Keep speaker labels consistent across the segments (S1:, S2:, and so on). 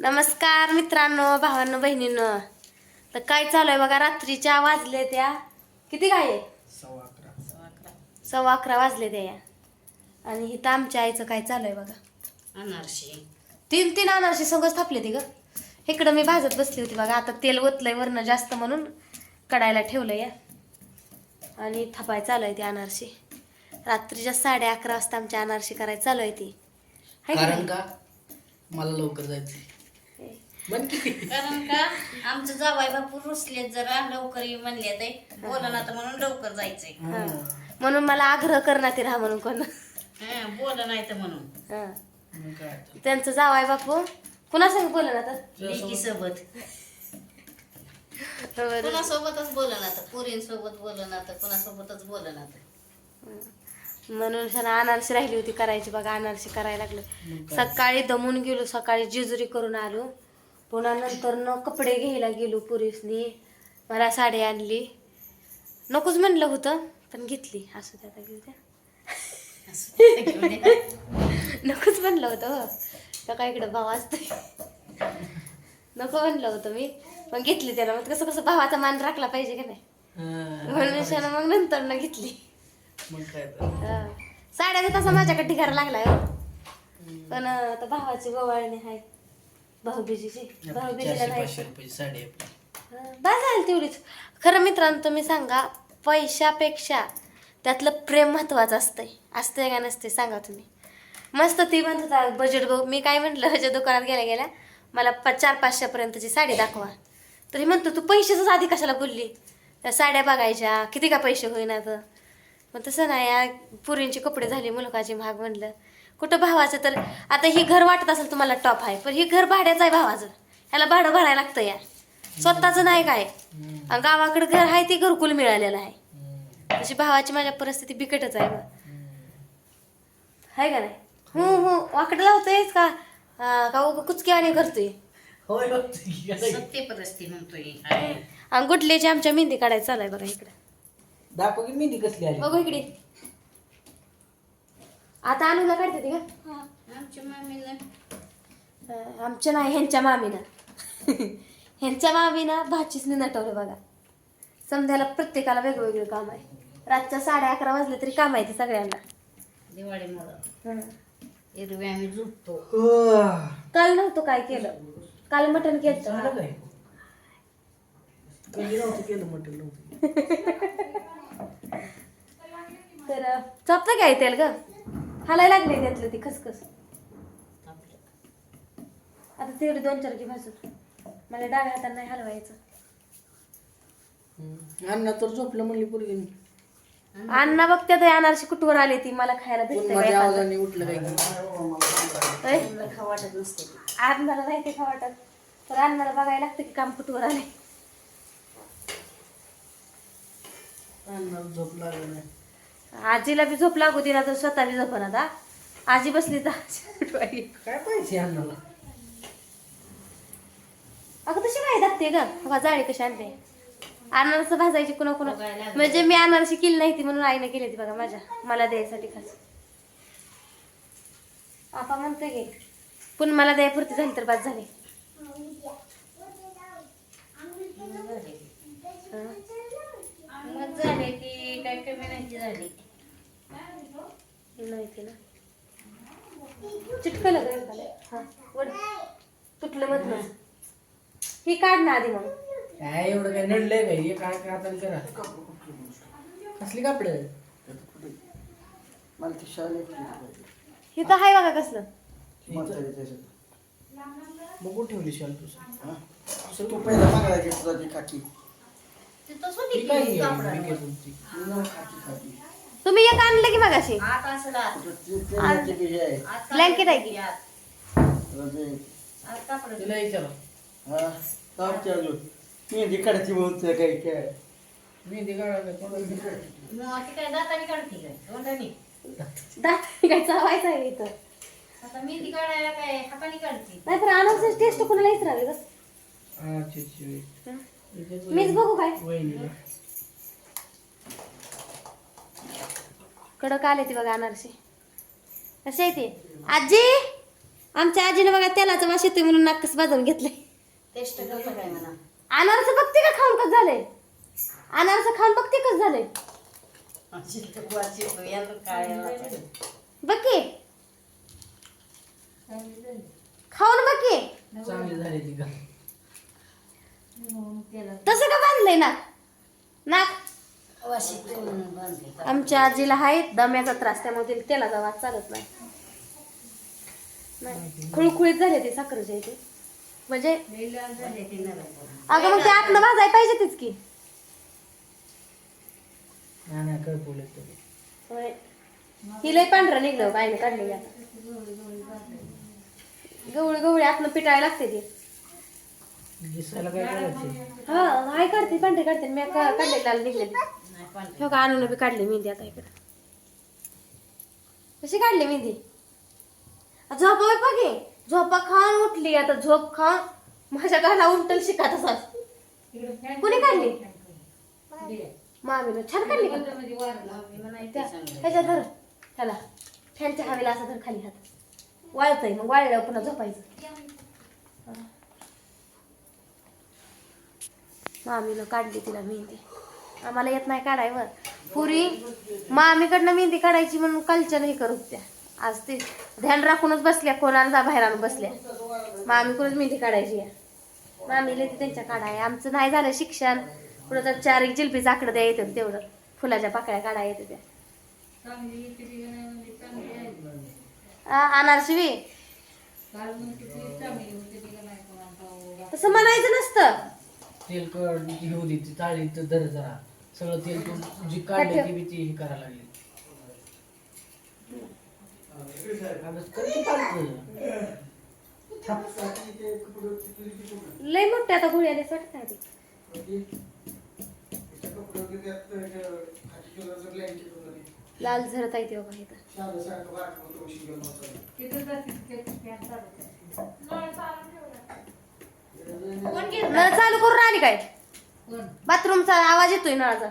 S1: नमस्कार मित्रांनो भावांनो बहिणींनो. तर काय चालू आहे बघा रात्रीच्या वाजले त्या. किती काय आहे
S2: सव्वा अकरा.
S1: सव्वा अकरा वाजले त्या आणि इथं आमच्या आईचं काय चालू आहे बघा.
S3: अनारशी.
S1: तीन तीन अनारशी संगच थापले ती ग. इकडं मी भाजत बसली होती बघा. आता तेल ओतलंय वरनं जास्त म्हणून कडायला ठेवलं या. आणि थापाय चालू आहे ती अनारशी. रात्रीच्या साडे अकरा वाजता आमची अनारशी करायला चालू आहे ती. हाय की
S2: कारण? का? मला लवकर की
S3: कारण का आमचं जावाई बापू रुसलेत जरा लवकर ये म्हणले ते बोला ना तर म्हणून लवकर जायचंय.
S1: म्हणून मला आग्रह करण्यात राहा म्हणून कोण.
S3: हा, बोला नाही तर म्हणून.
S1: हा.
S2: मग काय आता.
S1: त्यांचं जावाय बापू. कुणा संग बोल ना तर
S3: लेकी सोबत
S1: बरं.
S3: कुणासोबतच बोला ना तर पोरींसोबत बोला ना तर कुणासोबतच बोला ना तर
S1: म्हणून त्यांना अनारशी राहिली होती करायची बघा अनारशी करायला लागलं? सकाळी दमून गेलो सकाळी जेजुरी करून आलो. पुन्हा नंतर न कपडे घ्यायला गेलो पुरीसनी मला साडी आणली नकोच म्हणलं होतं पण घेतली असं त्यात घेऊ द्या नकोच म्हणलं होतं हो. तर काय इकडं भाव असतोय नको म्हणलं होतं मी पण घेतली त्याला मग कसं कसं भावाचा मान राखला पाहिजे का नाही. म्हणून मग नंतर न घेतली. हा. साड्याचा तसा माझ्याकडे ढिगारा लागलाय हो. पण आता भावाची गोवाळणी आहे भाऊबीजीची भाऊबीजीला
S2: चारशे
S1: नाही.
S2: पाचशे रुपये साडी आपली.
S1: हा, बस झाली तेवढीच. खरं मित्रांनो तुम्ही सांगा पैशापेक्षा त्यातलं प्रेम महत्वाचं असतंय. असतंय का नसते सांगा तुम्ही. मस्त ती म्हणत होता बजेट बघ. मी काय म्हटलं ह्याच्या दुकानात गेल्या गेल्या मला प चार पाचशेपर्यंतची साडी दाखवा. तरी म्हणतो तू पैशाच आधी कशाला बोलली? त्या साड्या बघायच्या किती का पैसे होईना तर पण तसं नाही या पुरींचे कपडे झाले मुलकाचे महाग म्हणलं. कुठं भावाचं तर? आता ही घर वाटत असेल तुम्हाला टॉप आहे पण ही घर भाड्याचं आहे भावाचं. ह्याला भाडं भरायला लागतं या. स्वतःचं नाही काय. आणि गावाकडे घर आहे ते घरकुल मिळालेलं आहे. तशी भावाची माझ्या परिस्थिती बिकटच आहे का नाही? हो हो वाकडं लावतोयच का? हा, का उगा कुचकेवाने करतोय?
S2: होय बघते की काय.
S3: सत्य परिस्थिती म्हणतोय हाय.
S1: आणि गुटल्याची आमच्या मेहंदी काढायला चालू आहे बघा इकडे.
S2: दाखव की मेहंदी कसली आली.
S1: बघू इकडे. आता अनुला काढते ती का
S3: आमच्या मामीला.
S1: अं, आमच्या नाही ह्यांच्या मामीनं. ह्यांच्या मामीनं भाचीसने नटवलं बघा. समजायला प्रत्येकाला वेगवेगळं काम आहे. रातच्या साडे अकरा वाजले तरी काम आहे ते सगळ्यांना.
S3: दिवाळीमुळं.
S1: हं.
S3: एरवी आम्ही झोपतो.
S2: आह.
S1: काल नव्हतं काय केलं? काल मटण केलं तर चपतं काय तेल ग. हालायला लागले त्यातलं ती खसखस. आता तेवढी दोन चार घे भाजून. मला डाव्या हाताने नाही हलवायचं.
S2: अण्णा तर झोपलं म्हणली पोरगी
S1: अण्णा बघते ते अनारशी कुठवर आली ती? मला खायला
S2: पण माझ्या आवाजाने उठलं काय
S3: खाऊ वाटत नसते
S1: अण्णाला नाही ते खा वाटत तर अण्णाला बघायला लागतं की काम कुठवर आले
S2: अण्णा झोप लागलं नाही.
S1: आजीला बी झोप लागू दिला तर स्वतः बी झोपण आता आजी बसली तर आजी.
S2: काय पाहिजे
S1: अगं तशी काय दाखते ग. बघा जाळी कशी आणते? अनारस भाजायची कुणा कुणा. म्हणजे मी अनारशी केली नाही ती म्हणून आईने केली ती बघा माझ्या. मला द्यायसाठी खास. आपा म्हणतोय की पण मला द्यायपुरती झाली तर बाद झाली.
S3: काय कमी नाही झाली.
S1: नाही ती ना. चिटकलं एकाला. हा वड. तुटलं मधलं ही काढ ना आधी मग.
S2: काय एवढं काय नडलंय काय हे काय काय हाताने करा कसली कापड?
S4: मला ती शाळेत
S1: ही तर आहे बघा कसलं.
S2: बघू ठेवली शाल तुझं
S4: तू पहिला मागायला घेत होता ती खाकी
S1: तुम्ही एक आणलं की मगाशी?
S4: हे आहे.
S3: आत
S1: Blanket आहे की?
S4: हा मेहंदी काढायची काय
S2: मेहंदी
S1: चावायचं आहे इथं?
S3: आता मेहंदी काढायला काय हाताने काढते.
S1: टेस्ट कोणाला येत राहावे बस
S2: अच्छा अच्छा. याच्यात
S1: मीच बघू काय.
S2: वहिनीला.
S1: कडक आले ती बघा अनारशी कशी आहे ती? आजी! आमच्या आजीने बघा तेलाचं वास येतोय म्हणून नाकस बाजून घेतलंय.
S3: टेस्ट करतो काय म्हणा.
S1: अनारचं बघते का खाऊन कसं झालंय? अनारचं खाऊन बघते कसं झालंय?
S3: काय
S1: बघ की. खाऊन बघ की.
S2: चांगली झाली ती का?
S1: तसं का बांधलंय नाक. नाक आमच्या आजीला आहे दम्याचा त्रास त्यामुळे तिला तेलाचा वास चालत नाही. खुळखुळीत झाले ते साखरेच्या इथे. म्हणजे अगं मग ते आतनं भाजाय पाहिजे तीच की. ही लय पांढरं निघलं बाईने काढलेली आता. गवळी गवळी आतनं पिटायला लागते ती.
S2: दिसायला काय करायचं?
S1: हा हाय काढते पांढरे काढते मी का- काढले लाल निघलेली. हो का आणून बी काढली मेहंदी आता इकडं. कशी काढली मेहंदी? झोप होय बघे झोपा खाऊन उठली आता झोप खाऊन माझ्या गाला उलटल शिकात असा. कुणी काढली? मामीनं. छान काढली का? त्या- ह्याच्यात धर ह्याला. फॅनच्या हवेला असं धर खाली हात. वाळतंय मग वाळल्यावर पुन्हा झोपायचं. मामीनं काढली तिला मेहंदी. आम्हाला येत नाही काढायवर. पुरी मामीकडनं मेहंदी काढायची म्हणून कल्चर हे करू त्या आज ते ध्यान राखूनच बसल्या कोणाला बाहेर आणून बसल्या. मामीकडूनच मेहंदी काढायची आहे मामीला ती त्यांच्या काढाय. आमचं नाही झालं शिक्षण. पुढं तर चार एक जिलपी आकडं द्या येतात तेवढं. फुलाच्या पाकळ्या काढाय येते त्या. अनारशिवी तसं म्हणायचं नसतं.
S2: तेल दे ती तर धर जरा सगळं तेल तू जी काढली ती बी ती हे करायला लागली अभ्यास चालतं.
S1: लय मोठे आता गुळी आले लाल झरत आहे ते बघा इथं
S3: कोण घेत
S1: नळ चालू करून आली काय? बाथरूमचा आवाज येतोय नळाचा.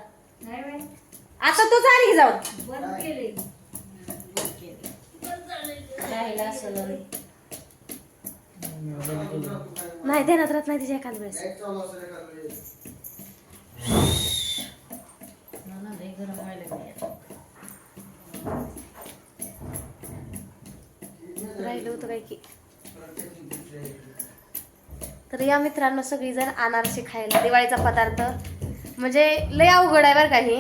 S1: आता तू चाली की जाऊन. नाही. देण्यात राहत नाही तिच्या एखाद वेळेस. राहिलं होतं काय की? तर या मित्रांनो सगळी जण अनारसे खायला दिवाळीचा पदार्थ. म्हणजे लय अवघड आहे बरं का हे.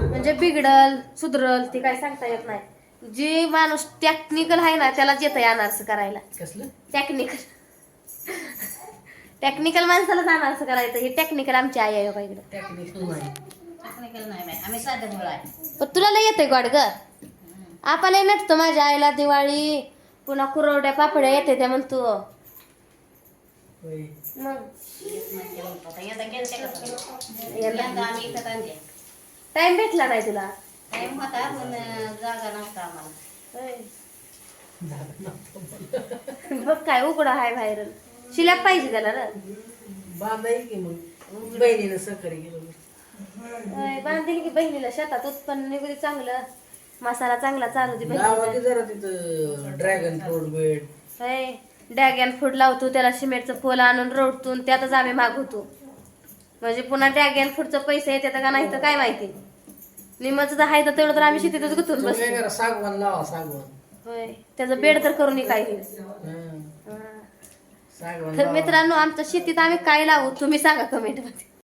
S1: म्हणजे बिघडल सुधरल ते काय सांगता येत नाही. जे माणूस टेक्निकल आहे ना त्यालाच येत आहे अनारस करायला.
S2: कसलं?
S1: टेक्निकल टेक्निकल माणसालाच अनारस करायचं. हे टेक्निकल आमची आई आहे बघा इकडं.
S2: टेक्निकल नाही.
S3: टेक्निकल नाही बाई. आम्ही साधं मुलं आहे.
S1: पण तुला लय येतंय गोड ग. आपल्याला नटतं माझ्या आईला दिवाळी. पुन्हा कुरवड्या पापड्या येते त्या म्हणतो. टाइम भेटला नाही तुला?
S3: टाइम होता पण जागा नव्हता आम्हाला
S1: होय.
S2: ना.
S1: बघ काय उघडं आहे बाहेर शिल्याप पाहिजे त्याला र.
S2: बांधाय की मग? बहिणीनं केलं
S1: होय, बांधील की बहिणीला शेतात उत्पन्न निघू दे चांगलं. मसाला चांगला चालू दे
S2: जरा तिथं dragon fruit bed
S1: dragon food लावतो त्याला सिमेंटचं फुल आणून रोडतून त्यातच आम्ही मागवतो. म्हणजे पुन्हा डॅगन फूडचं पैसे येतात का नाही तर काय माहिती. निमच आहे तर तेवढं तर आम्ही शेतीतच गुतून बसतो.
S2: सागवान लावा सागवान.
S1: होय त्याचं बेड तर करून काय होईल.
S2: सागवान
S1: तर
S2: लावा.
S1: मित्रांनो आमच्या शेतीत आम्ही काय लावू तुम्ही सांगा कमेंटमध्ये.